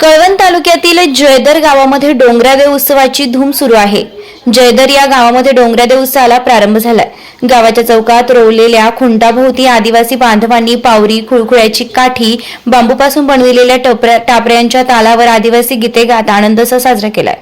कळवण तालुक्यातील जयदर गावामध्ये डोंगरादेव उत्सवाची धूम सुरू आहे. जयदर या गावामध्ये डोंगरादेव देवसाला प्रारंभ झालाय. गावाच्या चौकात रोवलेल्या खुंटाभोवती आदिवासी बांधवांनी पावरी खुळखुळ्याची काठी बांबूपासून बनविलेल्या टापऱ्यांच्या तालावर आदिवासी गीते गात आनंद साजरा केलाय.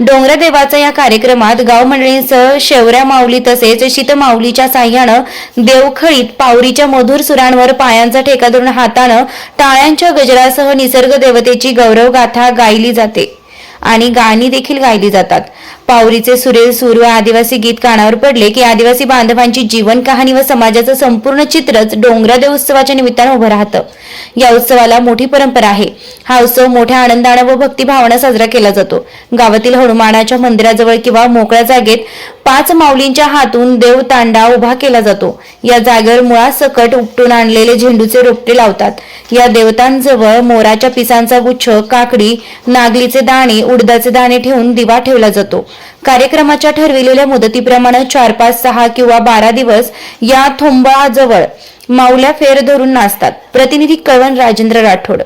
डोंगरादेवाचा या कार्यक्रमात गाव मंडळींसह शेवऱ्या माऊली तसेच शीतमाऊलीच्या साह्यानं देवखळीत पावरीच्या मधुर सुरांवर पायांचा ठेका धरून हातानं टाळ्यांच्या गजरासह निसर्ग देवतेची गौरव गाथा गायली जाते. आणि गाणी देखील गायली जातात. पावरीचे सुरेल सूर व आदिवासी गीत कानावर पडले की आदिवासी बांधवांची जीवन कहाणी व समाजाचं संपूर्ण चित्रच डोंगरादेव उत्सवाच्या निमित्तानं उभं राहतं. या उत्सवाला मोठी परंपरा आहे. हा उत्सव मोठ्या आनंदानं व भक्तिभावानं साजरा केला जातो. गावातील हनुमानाच्या मंदिराजवळ किंवा मोकळ्या जागेत पाच माऊलींच्या हातून देव तांडा उभा केला जातो. या जागेवर मुळासकट उपटून आणलेले झेंडूचे रोपटे लावतात. या देवतांजवळ मोराच्या पिसांचा गुच्छ काकडी नागलीचे दाणे उडदाचे दाणे ठेवून दिवा ठेवला जातो. कार्यक्रमाच्या ठरविलेल्या मुदतीप्रमाणे चार पाच सहा किंवा बारा दिवस या थोंबळाजवळ माऊल्या फेर धरून नाचतात. प्रतिनिधी कळवण राजेंद्र राठोड.